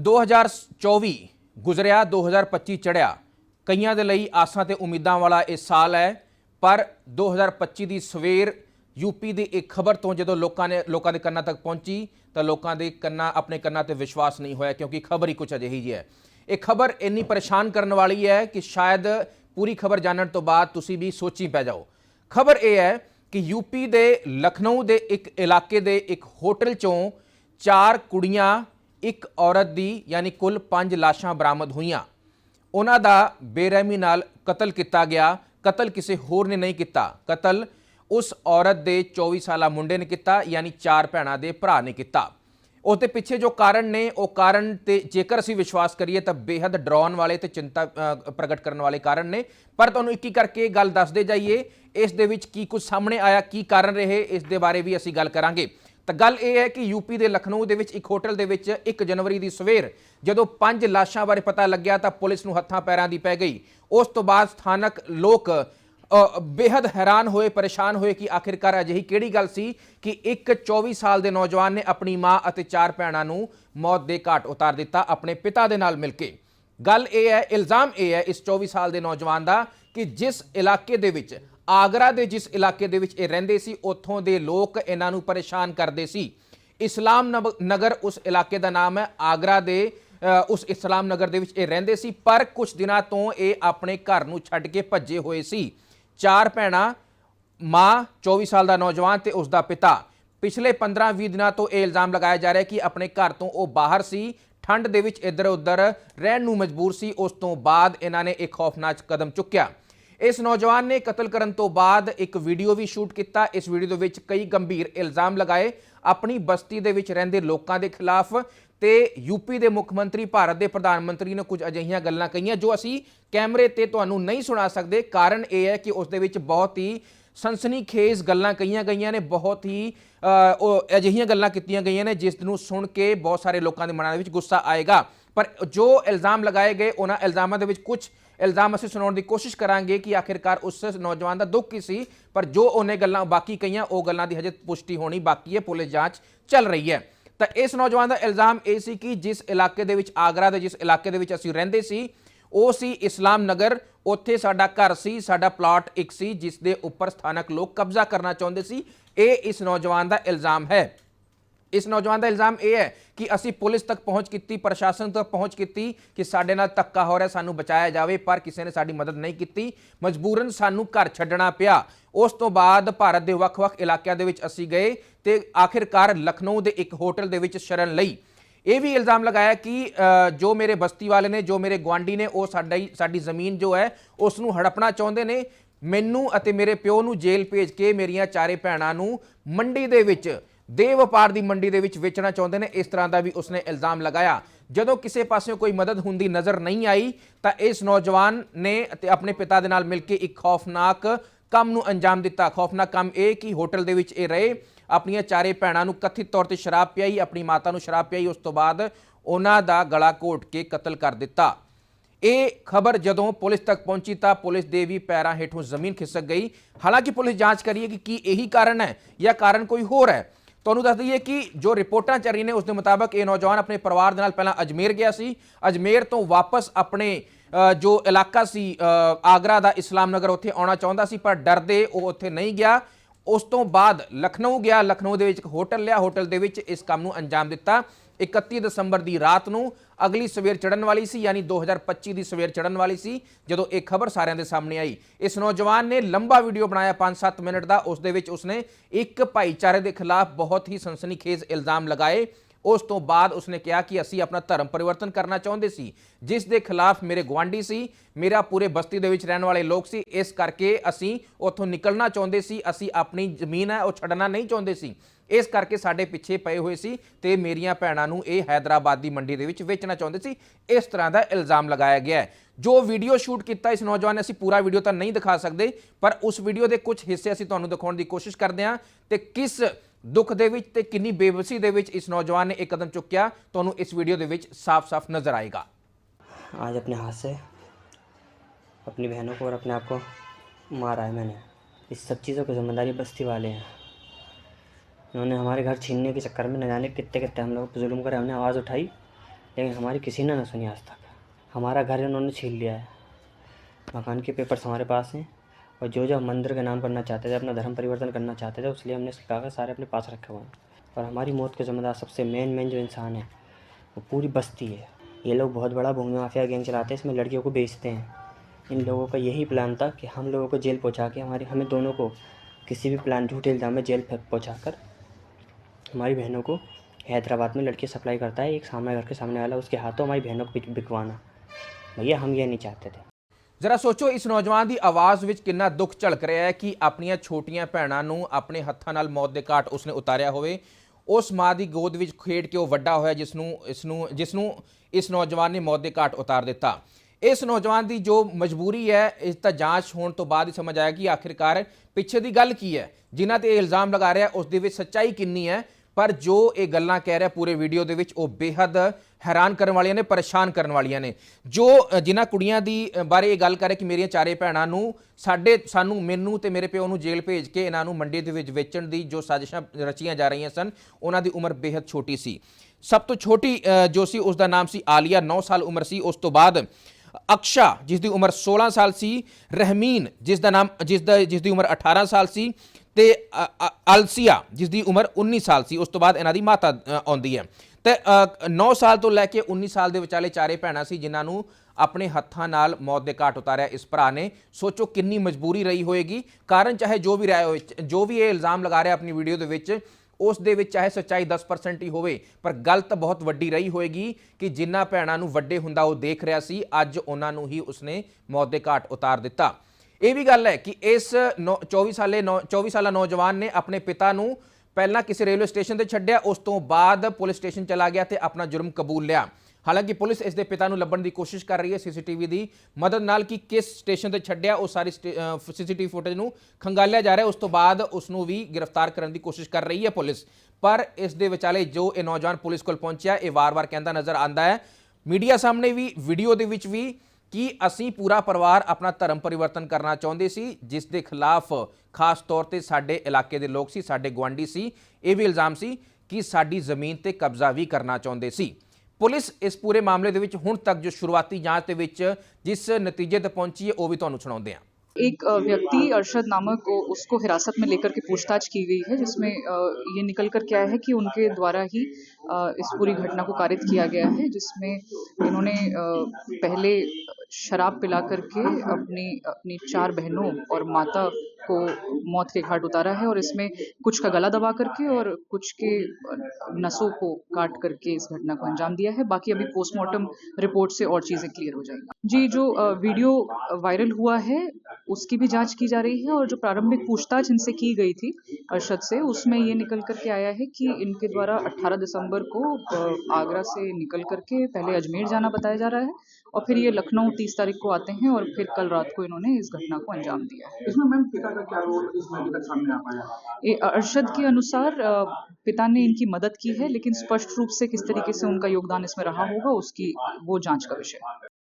2024 ਗੁਜ਼ਰਿਆ 2025 ਚੜਿਆ ਕਈਆਂ ਦੇ ਲਈ ਆਸਾਂ ਤੇ ਉਮੀਦਾਂ ਵਾਲਾ ਇਹ ਸਾਲ ਹੈ, ਪਰ 2025 ਦੀ ਸਵੇਰ ਯੂਪੀ ਦੀ ਇੱਕ ਖਬਰ ਤੋਂ ਜਦੋਂ ਲੋਕਾਂ ਨੇ ਲੋਕਾਂ ਦੇ ਕੰਨਾਂ ਤੱਕ ਪਹੁੰਚੀ, ਤਾਂ ਲੋਕਾਂ ਦੇ ਕੰਨਾਂ ਆਪਣੇ ਕੰਨਾਂ ਤੇ ਵਿਸ਼ਵਾਸ ਨਹੀਂ ਹੋਇਆ, ਕਿਉਂਕਿ ਖਬਰ ਹੀ ਕੁਝ ਅਜਿਹੀ ਜਿਹੀ ਹੈ। ਇਹ ਖਬਰ ਇੰਨੀ ਪਰੇਸ਼ਾਨ ਕਰਨ ਵਾਲੀ ਹੈ ਕਿ ਸ਼ਾਇਦ ਪੂਰੀ ਖਬਰ ਜਾਣਨ ਤੋਂ ਬਾਅਦ ਤੁਸੀਂ ਵੀ ਸੋਚੀ ਪੈ ਜਾਓ। ਖਬਰ ਇਹ ਹੈ ਕਿ ਯੂਪੀ ਦੇ ਲਖਨਊ ਦੇ ਇੱਕ ਇਲਾਕੇ ਦੇ ਇੱਕ ਹੋਟਲ ਚੋਂ ਚਾਰ ਕੁੜੀਆਂ ਇੱਕ ਔਰਤ ਦੀ ਯਾਨੀ ਕੁੱਲ 5 ਲਾਸ਼ਾਂ ਬਰਾਮਦ ਹੋਈਆਂ। ਉਹਨਾਂ ਦਾ ਬੇਰਹਿਮੀ ਨਾਲ ਕਤਲ ਕੀਤਾ ਗਿਆ। ਕਤਲ ਕਿਸੇ ਹੋਰ ਨੇ ਨਹੀਂ ਕੀਤਾ। ਕਤਲ ਉਸ ਔਰਤ ਦੇ 24 ਸਾਲਾ ਮੁੰਡੇ ਨੇ ਕੀਤਾ, ਯਾਨੀ ਚਾਰ ਭੈਣਾਂ ਦੇ ਭਰਾ ਨੇ ਕੀਤਾ। ਉਹਦੇ ਪਿੱਛੇ ਜੋ ਕਾਰਨ ਨੇ, ਉਹ ਕਾਰਨ ਤੇ ਜੇਕਰ ਅਸੀਂ ਵਿਸ਼ਵਾਸ ਕਰੀਏ ਤਾਂ ਬੇहद ਡਰਾਉਣ ਵਾਲੇ ਤੇ ਚਿੰਤਾ ਪ੍ਰਗਟ ਕਰਨ ਵਾਲੇ ਕਾਰਨ ਨੇ। ਪਰ ਤੁਹਾਨੂੰ ਇੱਕ ਇੱਕ ਕਰਕੇ ਗੱਲ ਦੱਸਦੇ ਜਾਈਏ, ਇਸ ਦੇ ਵਿੱਚ ਕੀ ਕੁਝ ਸਾਹਮਣੇ ਆਇਆ, ਕੀ ਕਾਰਨ ਰਹੇ, ਇਸ ਦੇ ਬਾਰੇ ਵੀ ਅਸੀਂ ਗੱਲ ਕਰਾਂਗੇ। ਤਾਂ ਗੱਲ ਇਹ ਹੈ ਕਿ ਯੂਪੀ ਦੇ ਲਖਨਊ ਦੇ ਵਿੱਚ ਇੱਕ ਹੋਟਲ ਦੇ ਵਿੱਚ 1 ਜਨਵਰੀ ਦੀ ਸਵੇਰ ਜਦੋਂ ਪੰਜ ਲਾਸ਼ਾਂ ਬਾਰੇ ਪਤਾ ਲੱਗਿਆ ਤਾਂ ਪੁਲਿਸ ਨੂੰ ਹੱਥਾਂ ਪੈਰਾਂ ਦੀ ਪੈ ਗਈ। ਉਸ ਤੋਂ ਬਾਅਦ ਸਥਾਨਕ ਲੋਕ ਅ, ਬੇहद ਹੈਰਾਨ ਹੋਏ ਪਰੇਸ਼ਾਨ ਹੋਏ ਕਿ ਆਖਿਰਕਾਰ ਅਜਿਹੀ ਕਿਹੜੀ ਗੱਲ ਸੀ ਕਿ ਇੱਕ 24 ਸਾਲ ਦੇ ਨੌਜਵਾਨ ਨੇ ਆਪਣੀ ਮਾਂ ਅਤੇ ਚਾਰ ਭੈਣਾਂ ਨੂੰ ਮੌਤ ਦੇ ਘਾਟ ਉਤਾਰ ਦਿੱਤਾ ਆਪਣੇ ਪਿਤਾ ਦੇ ਨਾਲ ਮਿਲ ਕੇ। ਗੱਲ ਇਹ ਹੈ ਇਲਜ਼ਾਮ ਇਹ ਹੈ ਇਸ 24 ਸਾਲ ਦੇ ਨੌਜਵਾਨ ਦਾ ਕਿ ਜਿਸ ਇਲਾਕੇ ਦੇ ਵਿੱਚ ਆਗਰਾ ਦੇ ਜਿਸ ਇਲਾਕੇ ਦੇ ਵਿੱਚ ਇਹ ਰਹਿੰਦੇ ਸੀ, ਉੱਥੋਂ ਦੇ ਲੋਕ ਇਹਨਾਂ ਨੂੰ ਪਰੇਸ਼ਾਨ ਕਰਦੇ ਸੀ। ਇਸਲਾਮ ਨਬ- ਨਗਰ ਉਸ ਇਲਾਕੇ ਦਾ ਨਾਮ ਹੈ, ਆਗਰਾ ਦੇ ਉਸ ਇਸਲਾਮ ਨਗਰ ਦੇ ਵਿੱਚ ਇਹ ਰਹਿੰਦੇ ਸੀ, ਪਰ ਕੁਝ ਦਿਨਾਂ ਤੋਂ ਇਹ ਆਪਣੇ ਘਰ ਨੂੰ ਛੱਡ ਕੇ ਭੱਜੇ ਹੋਏ ਸੀ। ਚਾਰ ਭੈਣਾਂ, ਮਾਂ 24 ਸਾਲ ਦਾ ਨੌਜਵਾਨ ਤੇ ਉਸ ਦਾ ਪਿਤਾ। ਪਿਛਲੇ 15-20 ਦਿਨਾਂ ਤੋਂ ਇਹ ਇਲਜ਼ਾਮ ਲਗਾਇਆ ਜਾ ਰਿਹਾ ਕਿ ਆਪਣੇ ਘਰ ਤੋਂ ਉਹ ਬਾਹਰ ਸੀ, ਠੰਡ ਦੇ ਵਿੱਚ ਇੱਧਰ ਉੱਧਰ ਰਹਿਣ ਨੂੰ ਮਜਬੂਰ ਸੀ, ਉਸ ਤੋਂ ਬਾਅਦ ਇਹਨਾਂ ਨੇ ਇੱਕ ਖੌਫਨਾਕ ਕਦਮ ਚੁੱਕਿਆ। ਇਸ ਨੌਜਵਾਨ ਨੇ ਕਤਲ ਕਰਨ ਤੋਂ ਬਾਅਦ ਇੱਕ ਵੀਡੀਓ ਵੀ ਸ਼ੂਟ ਕੀਤਾ। ਇਸ ਵੀਡੀਓ ਦੇ ਵਿੱਚ ਕਈ ਗੰਭੀਰ ਇਲਜ਼ਾਮ ਲਗਾਏ। ਆਪਣੀ ਬਸਤੀ ਦੇ ਵਿੱਚ ਰਹਿੰਦੇ ਲੋਕਾਂ ਦੇ ਖਿਲਾਫ ਤੇ ਯੂਪੀ ਦੇ ਮੁੱਖ ਮੰਤਰੀ ਭਾਰਤ ਦੇ ਪ੍ਰਧਾਨ ਮੰਤਰੀ ਨੇ ਕੁਝ ਅਜਿਹੀਆਂ ਗੱਲਾਂ ਕਹੀਆਂ ਜੋ ਅਸੀਂ ਕੈਮਰੇ ਤੇ ਤੁਹਾਨੂੰ ਨਹੀਂ ਸੁਣਾ ਸਕਦੇ। ਕਾਰਨ ਇਹ ਹੈ ਕਿ ਉਸ ਦੇ ਵਿੱਚ ਬਹੁਤ ਹੀ ਸਨਸਨੀਖੇਜ਼ ਗੱਲਾਂ ਕਹੀਆਂ ਗਈਆਂ ਨੇ। ਬਹੁਤ ਹੀ ਉਹ ਅਜਿਹੀਆਂ ਗੱਲਾਂ ਕੀਤੀਆਂ ਗਈਆਂ ਨੇ ਜਿਸ ਨੂੰ ਸੁਣ ਕੇ ਬਹੁਤ ਸਾਰੇ ਲੋਕਾਂ ਦੇ ਮਨਾਂ ਦੇ ਵਿੱਚ ਗੁੱਸਾ ਆਏਗਾ। ਪਰ ਜੋ ਇਲਜ਼ਾਮ ਲਗਾਏ ਗਏ, ਉਹਨਾਂ ਇਲਜ਼ਾਮਾਂ ਦੇ ਵਿੱਚ ਕੁਝ ਇਲਜ਼ਾਮ ਅਸੀਂ ਸੁਣਾਉਣ ਦੀ ਕੋਸ਼ਿਸ਼ ਕਰਾਂਗੇ ਕਿ ਆਖਿਰਕਾਰ ਉਸ ਨੌਜਵਾਨ ਦਾ ਦੁੱਖ ਕੀ ਸੀ, ਪਰ ਜੋ ਉਹਨੇ ਗੱਲਾਂ ਬਾਕੀ ਕਹੀਆਂ, ਉਹ ਗੱਲਾਂ ਦੀ ਹਜੇ ਪੁਸ਼ਟੀ ਹੋਣੀ ਬਾਕੀ ਹੈ, ਪੁਲਿਸ ਜਾਂਚ ਚੱਲ ਰਹੀ ਹੈ। ਤਾਂ ਇਸ ਨੌਜਵਾਨ ਦਾ ਇਲਜ਼ਾਮ ਇਹ ਸੀ ਕਿ ਜਿਸ ਇਲਾਕੇ ਦੇ ਵਿੱਚ, ਆਗਰਾ ਦੇ ਜਿਸ ਇਲਾਕੇ ਦੇ ਵਿੱਚ ਅਸੀਂ ਰਹਿੰਦੇ ਸੀ, ਉਹ ਸੀ ਇਸਲਾਮ ਨਗਰ। ਉੱਥੇ ਸਾਡਾ ਘਰ ਸੀ, ਸਾਡਾ ਪਲਾਟ ਇੱਕ ਸੀ, ਜਿਸ ਦੇ ਉੱਪਰ ਸਥਾਨਕ ਲੋਕ ਕਬਜ਼ਾ ਕਰਨਾ ਚਾਹੁੰਦੇ ਸੀ। ਇਹ ਇਸ ਨੌਜਵਾਨ ਦਾ ਇਲਜ਼ਾਮ ਹੈ। ਇਸ ਨੌਜਵਾਨ ਦਾ ਇਲਜ਼ਾਮ ਇਹ ਹੈ ਕਿ ਅਸੀਂ ਪੁਲਿਸ ਤੱਕ ਪਹੁੰਚ ਕੀਤੀ, ਪ੍ਰਸ਼ਾਸਨ ਤੱਕ ਪਹੁੰਚ ਕੀਤੀ ਕਿ ਸਾਡੇ ਨਾਲ ਧੱਕਾ ਹੋ ਰਿਹਾ, ਸਾਨੂੰ ਬਚਾਇਆ ਜਾਵੇ, ਪਰ ਕਿਸੇ ਨੇ ਸਾਡੀ ਮਦਦ ਨਹੀਂ ਕੀਤੀ। ਮਜਬੂਰਨ ਸਾਨੂੰ ਘਰ ਛੱਡਣਾ ਪਿਆ। ਉਸ ਤੋਂ ਬਾਅਦ ਭਾਰਤ ਦੇ ਵੱਖ-ਵੱਖ ਇਲਾਕਿਆਂ ਦੇ ਵਿੱਚ ਅਸੀਂ ਗਏ ਤੇ ਆਖਿਰਕਾਰ ਲਖਨਊ ਦੇ ਇੱਕ ਹੋਟਲ ਦੇ ਵਿੱਚ ਸ਼ਰਨ ਲਈ। ਇਹ ਵੀ ਇਲਜ਼ਾਮ ਲਗਾਇਆ ਕਿ ਜੋ ਮੇਰੇ ਬਸਤੀ ਵਾਲੇ ਨੇ, ਜੋ ਮੇਰੇ ਗਵਾਂਢੀ ਨੇ, ਉਹ ਸਾਡਾ ਹੀ- ਸਾਡੀ ਜ਼ਮੀਨ ਜੋ ਹੈ, ਉਸ ਨੂੰ ਹੜਪਣਾ ਚਾਹੁੰਦੇ ਨੇ। ਮੈਨੂੰ ਅਤੇ ਮੇਰੇ ਪਿਓ ਨੂੰ ਜੇਲ੍ਹ ਭੇਜ ਕੇ ਮੇਰੀਆਂ ਚਾਰੇ ਭੈਣਾਂ ਨੂੰ ਮੰਡੀ ਦੇ ਵਿੱਚ ਦੇ ਵਪਾਰ ਦੀ ਮੰਡੀ ਦੇ ਵਿੱਚ ਵੇਚਣਾ ਚਾਹੁੰਦੇ ਨੇ, ਇਸ ਤਰ੍ਹਾਂ ਦਾ ਵੀ ਉਸਨੇ ਇਲਜ਼ਾਮ ਲਗਾਇਆ। ਜਦੋਂ ਕਿਸੇ ਪਾਸਿਓਂ ਕੋਈ ਮਦਦ ਹੁੰਦੀ ਨਜ਼ਰ ਨਹੀਂ ਆਈ, ਤਾਂ ਇਸ ਨੌਜਵਾਨ ਨੇ ਅਤੇ ਆਪਣੇ ਪਿਤਾ ਦੇ ਨਾਲ ਮਿਲ ਕੇ ਇੱਕ ਖੌਫਨਾਕ ਕੰਮ ਨੂੰ ਅੰਜਾਮ ਦਿੱਤਾ। ਖੌਫਨਾਕ ਕੰਮ ਇਹ ਕਿ ਹੋਟਲ ਦੇ ਵਿੱਚ ਇਹ ਰਹੇ, ਆਪਣੀਆਂ ਚਾਰੇ ਭੈਣਾਂ ਨੂੰ ਕਥਿਤ ਤੌਰ ਤੇ ਸ਼ਰਾਬ ਪਿਆਈ, ਆਪਣੀ ਮਾਤਾ ਨੂੰ ਸ਼ਰਾਬ ਪਿਆਈ, ਉਸ ਤੋਂ ਬਾਅਦ ਉਹਨਾਂ ਦਾ ਗਲਾ ਘੋਟ ਕੇ ਕਤਲ ਕਰ ਦਿੱਤਾ। ਇਹ ਖਬਰ ਜਦੋਂ ਪੁਲਿਸ ਤੱਕ ਪਹੁੰਚੀ, ਤਾਂ ਪੁਲਿਸ ਦੇ ਵੀ ਪੈਰਾਂ ਹੇਠੋਂ ਜ਼ਮੀਨ ਖਿਸਕ ਗਈ। ਹਾਲਾਂਕਿ ਪੁਲਿਸ ਜਾਂਚ ਕਰੀ ਹੈ ਕਿ ਕੀ ਇਹੀ ਕਾਰਨ ਹੈ ਜਾਂ ਕਾਰਨ ਕੋਈ ਹੋਰ ਹੈ ਤੁਹਾਨੂੰ ਦੱਸ ਦਈਏ ਕਿ ਜੋ ਰਿਪੋਰਟਾਂ ਚੱਲ ਰਹੀਆਂ ਨੇ ਉਸ ਦੇ ਮੁਤਾਬਕ ਇਹ ਨੌਜਵਾਨ ਆਪਣੇ ਪਰਿਵਾਰ ਦੇ ਨਾਲ ਪਹਿਲਾਂ ਅਜਮੇਰ ਗਿਆ ਸੀ। ਅਜਮੇਰ ਤੋਂ ਵਾਪਸ ਆਪਣੇ ਜੋ ਇਲਾਕਾ ਸੀ ਆਗਰਾ ਦਾ ਇਸਲਾਮ ਨਗਰ ਉੱਥੇ ਆਉਣਾ ਚਾਹੁੰਦਾ ਸੀ, ਪਰ ਡਰਦੇ ਉਹ ਉੱਥੇ ਨਹੀਂ ਗਿਆ। ਉਸ ਤੋਂ ਬਾਅਦ ਲਖਨਊ ਗਿਆ। ਲਖਨਊ ਦੇ ਵਿੱਚ ਇੱਕ ਹੋਟਲ ਲਿਆ। ਹੋਟਲ ਦੇ ਵਿੱਚ ਇਸ ਕੰਮ ਨੂੰ ਅੰਜਾਮ ਦਿੱਤਾ। 31 ਦਸੰਬਰ ਦੀ ਰਾਤ ਨੂੰ ਅਗਲੀ ਸਵੇਰ ਚੜਨ ਵਾਲੀ ਸੀ, ਯਾਨੀ 2025 ਦੀ ਸਵੇਰ ਚੜਨ ਵਾਲੀ ਸੀ, ਜਦੋਂ ਇਹ ਖਬਰ ਸਾਰਿਆਂ ਦੇ ਸਾਹਮਣੇ ਆਈ। ਇਸ ਨੌਜਵਾਨ ਨੇ ਲੰਬਾ ਵੀਡੀਓ ਬਣਾਇਆ 5-7 ਮਿੰਟ ਦਾ, ਉਸ ਦੇ ਵਿੱਚ ਉਸਨੇ ਇੱਕ ਭਾਈਚਾਰੇ ਦੇ ਖਿਲਾਫ ਬਹੁਤ ਹੀ ਸਨਸਨੀਖੇਜ਼ ਇਲਜ਼ਾਮ ਲਗਾਏ। ਉਸ ਤੋਂ ਬਾਅਦ ਉਸਨੇ ਕਿਹਾ ਕਿ ਅਸੀਂ ਆਪਣਾ ਧਰਮ ਪਰਿਵਰਤਨ ਕਰਨਾ ਚਾਹੁੰਦੇ ਸੀ, ਜਿਸ ਦੇ ਖਿਲਾਫ ਮੇਰੇ ਗਵਾਂਢੀ ਸੀ, ਮੇਰਾ ਪੂਰੇ ਬਸਤੀ ਦੇ ਵਿੱਚ ਰਹਿਣ ਵਾਲੇ ਲੋਕ ਸੀ, ਇਸ ਕਰਕੇ ਅਸੀਂ ਉੱਥੋਂ ਨਿਕਲਣਾ ਚਾਹੁੰਦੇ ਸੀ, ਅਸੀਂ ਆਪਣੀ ਜ਼ਮੀਨ ਹੈ, ਉਹ ਛੱਡਣਾ ਨਹੀਂ ਚਾਹੁੰਦੇ ਸੀ। ਇਸ ਕਰਕੇ ਸਾਡੇ ਪਿੱਛੇ ਪਏ ਹੋਏ ਸੀ ਤੇ ਮੇਰੀਆਂ ਭੈਣਾਂ ਨੂੰ ਇਹ ਹైదరాబాద్ ਦੀ ਮੰਡੀ ਦੇ ਵਿੱਚ ਵੇਚਣਾ ਚਾਹੁੰਦੇ ਸੀ। ਇਸ ਤਰ੍ਹਾਂ ਦਾ ਇਲਜ਼ਾਮ ਲਗਾਇਆ ਗਿਆ ਜੋ ਵੀਡੀਓ ਸ਼ੂਟ ਕੀਤਾ ਇਸ ਨੌਜਵਾਨ ਨੇ, ਅਸੀਂ ਪੂਰਾ ਵੀਡੀਓ ਤਾਂ ਨਹੀਂ ਦਿਖਾ ਸਕਦੇ, ਪਰ ਉਸ ਵੀਡੀਓ ਦੇ ਕੁਝ ਹਿੱਸੇ ਅਸੀਂ ਤੁਹਾਨੂੰ ਦਿਖਾਉਣ ਦੀ ਕੋਸ਼ਿਸ਼ ਕਰਦੇ ਹਾਂ ਤੇ ਕਿਸ ਦੁੱਖ ਦੇ ਵਿੱਚ ਤੇ ਕਿੰਨੀ ਬੇਵਸੀ ਦੇ ਵਿੱਚ ਇਸ ਨੌਜਵਾਨ ਨੇ ਇੱਕ ਕਦਮ ਚੁੱਕਿਆ, ਤੁਹਾਨੂੰ ਇਸ ਵੀਡੀਓ ਦੇ ਵਿੱਚ ਸਾਫ਼-ਸਾਫ਼ ਨਜ਼ਰ ਆਏਗਾ। ਅੱਜ ਆਪਣੇ हाथ से, अपनी बहनों को और अपने आप को मारा है मैंने। इस सब चीज़ों की जिम्मेदारी बस्ती वाले उन्होंने हमारे घर छीनने के चक्कर में न जाने कितने कितने हम लोग जुल्म करे, हमने आवाज़ उठाई, लेकिन हमारी किसी ने ना सुनी आज तक। हमारा घर इन्होंने छीन लिया है। मकान के पेपर्स हमारे पास हैं और जो जो मंदिर का नाम करना चाहते थे, अपना धर्म परिवर्तन करना चाहते थे इसलिए हमने इसके कागज़ सारे अपने पास रखे हुए हैं। और हमारी मौत के जिम्मेदार सबसे मेन मेन जो इंसान है, वो पूरी बस्ती है। ये लोग बहुत बड़ा भूमि माफिया गैंग चलाते हैं, इसमें लड़कियों को बेचते हैं। इन लोगों का यही प्लान था कि हम लोगों को जेल पहुँचा के हमारे, हमें दोनों को किसी भी प्लान झूठे इल्ज़ाम में जेल पहुँचा कर हमारी बहनों को हैदराबाद में लड़की सप्लाई करता है एक सामने घर के सामने वाला उसके हाथों हमारी बहनों को बिक- बिकवाना भैया हम ये नहीं चाहते थे ਜ਼ਰਾ ਸੋਚੋ ਇਸ ਨੌਜਵਾਨ ਦੀ ਆਵਾਜ਼ ਵਿੱਚ ਕਿੰਨਾ ਦੁੱਖ ਝਲਕ ਰਿਹਾ ਹੈ ਕਿ ਆਪਣੀਆਂ ਛੋਟੀਆਂ ਭੈਣਾਂ ਨੂੰ ਆਪਣੇ ਹੱਥਾਂ ਨਾਲ ਮੌਤ ਦੇ ਘਾਟ ਉਸਨੇ ਉਤਾਰਿਆ ਹੋਵੇ ਉਸ ਮਾਂ ਦੀ ਗੋਦ ਵਿੱਚ ਖੇਡ ਕੇ ਉਹ ਵੱਡਾ ਹੋਇਆ ਜਿਸ ਨੂੰ ਇਸ ਨੂੰ ਜਿਸ ਨੂੰ ਇਸ ਨੌਜਵਾਨ ਨੇ ਮੌਤ ਦੇ ਘਾਟ ਉਤਾਰ ਦਿੱਤਾ ਇਸ ਨੌਜਵਾਨ ਦੀ ਜੋ ਮਜਬੂਰੀ ਹੈ ਇਸ ਦਾ ਜਾਂਚ ਹੋਣ ਤੋਂ ਬਾਅਦ ਹੀ ਸਮਝ ਆਇਆ ਕਿ ਆਖਿਰਕਾਰ ਪਿੱਛੇ ਦੀ ਗੱਲ ਕੀ ਹੈ ਜਿਨ੍ਹਾਂ ਤੇ ਇਹ ਇਲਜ਼ਾਮ ਲਗਾ ਰਿਹਾ ਉਸ ਦੇ ਵਿੱਚ ਸੱਚਾਈ ਕਿੰਨੀ ਹੈ ਪਰ ਜੋ ਇਹ ਗੱਲਾਂ ਕਹਿ ਰਿਹਾ ਪੂਰੇ ਵੀਡੀਓ ਦੇ ਵਿੱਚ, ਉਹ ਬੇਹੱਦ ਹੈਰਾਨ ਕਰਨ ਵਾਲੀਆਂ ਨੇ, ਪਰੇਸ਼ਾਨ ਕਰਨ ਵਾਲੀਆਂ ਨੇ। ਜੋ ਜਿਨ੍ਹਾਂ ਕੁੜੀਆਂ ਦੀ ਬਾਰੇ ਇਹ ਗੱਲ ਕਰ ਰਿਹਾ ਕਿ ਮੇਰੀਆਂ ਚਾਰੇ ਭੈਣਾਂ ਨੂੰ ਸਾਡੇ, ਸਾਨੂੰ, ਮੈਨੂੰ ਤੇ ਮੇਰੇ ਪਿਓ ਨੂੰ ਜੇਲ੍ਹ ਭੇਜ ਕੇ ਇਹਨਾਂ ਨੂੰ ਮੰਡੀ ਦੇ ਵਿੱਚ ਵੇਚਣ ਦੀ ਜੋ ਸਾਜ਼ਿਸ਼ਾਂ ਰਚੀਆਂ ਜਾ ਰਹੀਆਂ ਸਨ, ਉਹਨਾਂ ਦੀ ਉਮਰ ਬੇਹੱਦ ਛੋਟੀ ਸੀ। ਸਭ ਤੋਂ ਛੋਟੀ ਜੋ ਸੀ, ਉਸ ਦਾ ਨਾਮ ਸੀ ਆਲੀਆ 9 ਸਾਲ ਉਮਰ ਸੀ। ਉਸ ਤੋਂ ਬਾਅਦ ਅਕਸ਼ਾ ਜਿਸ ਦੀ ਉਮਰ 16 ਸਾਲ ਸੀ, ਰਹਿਮੀਨ ਜਿਸ ਦਾ ਨਾਮ ਜਿਸ ਦਾ ਜਿਸ ਦੀ ਉਮਰ 18 ਸਾਲ ਸੀ ਤੇ ਅ, ਅਲਸੀਆ ਜਿਸ ਦੀ ਉਮਰ 19 ਸਾਲ ਸੀ ਉਸ ਤੋਂ ਬਾਅਦ ਇਹਨਾਂ ਦੀ ਮਾਤਾ ਆਉਂਦੀ ਹੈ। ਤੇ 9 ਸਾਲ ਤੋਂ ਲੈ ਕੇ 19 ਸਾਲ ਦੇ ਵਿਚਾਲੇ ਚਾਰੇ ਭੈਣਾਂ ਸੀ ਜਿਨ੍ਹਾਂ ਨੂੰ ਆਪਣੇ ਹੱਥਾਂ ਨਾਲ ਮੌਤ ਦੇ ਘਾਟ ਉਤਾਰਿਆ ਇਸ ਭਰਾ ਨੇ। ਸੋਚੋ ਕਿੰਨੀ ਮਜਬੂਰੀ ਰਹੀ ਹੋਏਗੀ। ਕਾਰਨ ਚਾਹੇ ਜੋ ਵੀ ਰਿਹਾ ਹੋਏ ਜੋ ਵੀ ਇਹ ਇਲਜ਼ਾਮ ਲਗਾ ਰਿਹਾ ਆਪਣੀ ਵੀਡੀਓ ਦੇ ਵਿੱਚ ਉਸ ਦੇ ਵਿੱਚ ਚਾਹੇ ਸੱਚਾਈ 10% ਹੀ ਹੋਵੇ ਪਰ ਗਲਤ ਬਹੁਤ ਵੱਡੀ ਰਹੀ ਹੋਏਗੀ ਕਿ ਜਿਨ੍ਹਾਂ ਭੈਣਾਂ ਨੂੰ ਵੱਡੇ ਹੁੰਦਾ ਉਹ ਦੇਖ ਰਿਹਾ ਸੀ ਅੱਜ ਉਹਨਾਂ ਨੂੰ ਹੀ ਉਸਨੇ ਮੌਤ ਦੇ ਘਾਟ ਉਤਾਰ ਦਿੱਤਾ। ਇਹ ਵੀ ਗੱਲ ਹੈ ਕਿ ਇਸ ਨੌ- 24 ਸਾਲੇ ਨੌ- 24 ਸਾਲਾ ਨੌਜਵਾਨ ਨੇ ਆਪਣੇ ਪਿਤਾ ਨੂੰ ਪਹਿਲਾਂ ਕਿਸੇ ਰੇਲਵੇ ਸਟੇਸ਼ਨ ਤੇ ਛੱਡਿਆ, ਉਸ ਤੋਂ ਬਾਅਦ ਪੁਲਿਸ ਸਟੇਸ਼ਨ ਚਲਾ ਗਿਆ ਤੇ ਆਪਣਾ ਜੁਰਮ ਕਬੂਲ ਲਿਆ। ਹਾਲਾਂਕਿ ਪੁਲਿਸ ਇਸ ਦੇ ਪਿਤਾ ਨੂੰ ਲੱਭਣ ਦੀ ਕੋਸ਼ਿਸ਼ ਕਰ ਰਹੀ ਹੈ, ਸੀਸੀਟੀਵੀ ਦੀ ਮਦਦ ਨਾਲ ਕਿ ਕਿਸ ਸਟੇਸ਼ਨ ਤੇ ਛੱਡਿਆ, ਉਹ ਸਾਰੀ ਸੀਸੀਟੀਵੀ ਫੁਟੇਜ ਨੂੰ ਖੰਗਾਲਿਆ ਜਾ ਰਿਹਾ ਉਸ ਤੋਂ ਬਾਅਦ ਉਸ ਨੂੰ ਵੀ ਗ੍ਰਿਫਤਾਰ ਕਰਨ ਦੀ ਕੋਸ਼ਿਸ਼ ਕਰ ਰਹੀ ਹੈ ਪੁਲਿਸ। ਪਰ ਇਸ ਦੇ ਵਿਚਾਲੇ ਜੋ ਇਹ ਨੌਜਵਾਨ ਪੁਲਿਸ ਕੋਲ ਪਹੁੰਚਿਆ, ਇਹ ਵਾਰ-ਵਾਰ ਕਹਿੰਦਾ ਨਜ਼ਰ ਆਂਦਾ ਹੈ। ਮੀਡੀਆ ਸਾਹਮਣੇ ਵੀ, ਵੀਡੀਓ ਦੇ ਵਿੱਚ ਵੀ ਕਿ ਅਸੀਂ ਪੂਰਾ ਪਰਿਵਾਰ ਆਪਣਾ ਧਰਮ ਪਰਿਵਰਤਨ ਕਰਨਾ ਚਾਹੁੰਦੇ ਸੀ ਜਿਸ ਦੇ ਖਿਲਾਫ ਖਾਸ ਤੌਰ ਤੇ ਸਾਡੇ ਇਲਾਕੇ ਦੇ ਲੋਕ ਸੀ ਸਾਡੇ ਗਵਾਂਢੀ ਸੀ ਇਹ ਵੀ ਇਲਜ਼ਾਮ ਸੀ ਕਿ ਸਾਡੀ ਜ਼ਮੀਨ ਤੇ ਕਬਜ਼ਾ ਵੀ ਕਰਨਾ ਚਾਹੁੰਦੇ ਸੀ ਪੁਲਿਸ ਇਸ ਪੂਰੇ ਮਾਮਲੇ ਦੇ ਵਿੱਚ ਹੁਣ ਤੱਕ ਜੋ ਸ਼ੁਰੂਆਤੀ ਜਾਂਚ ਦੇ ਵਿੱਚ ਜਿਸ ਨਤੀਜੇ ਤੇ ਪਹੁੰਚੀ ਹੈ ਉਹ ਵੀ ਤੁਹਾਨੂੰ ਸੁਣਾਉਂਦੇ ਹਾਂ एक अ, व्यक्ति अरशद नामक को- उसको हिरासत में लेकर के पूछताछ की गई है जिसमें अ, ये निकल कर के आया है कि उनके द्वारा ही अ, इस पूरी घटना को कारित किया गया है जिसमें इन्होंने अ, पहले शराब पिला करके अपनी अपनी चार बहनों और माता को मौत के घाट उतारा है और इसमें कुछ का गला दबा करके और कुछ के नसों को काट करके इस घटना को अंजाम दिया है। बाकी अभी पोस्टमार्टम रिपोर्ट से और चीज़ें क्लियर हो जाएँगी। जी, जो वीडियो वायरल हुआ है, उसकी भी जाँच की जा रही है और जो प्रारंभिक पूछताछ इनसे की गई थी अरशद से, उसमें ये निकल करके आया है कि इनके द्वारा 18 दिसंबर को आगरा से निकल करके पहले अजमेर जाना बताया जा रहा है और फिर ये लखनऊ 30 तारीख को आते हैं और फिर कल रात को इन्होंने इस घटना को अंजाम दिया है। इसमें मैम पिता का क्या रोल तक सामने आ पाया? अरशद के अनुसार पिता ने इनकी मदद की है, लेकिन स्पष्ट रूप से किस तरीके से उनका योगदान इसमें रहा होगा, उसकी वो जाँच का विषय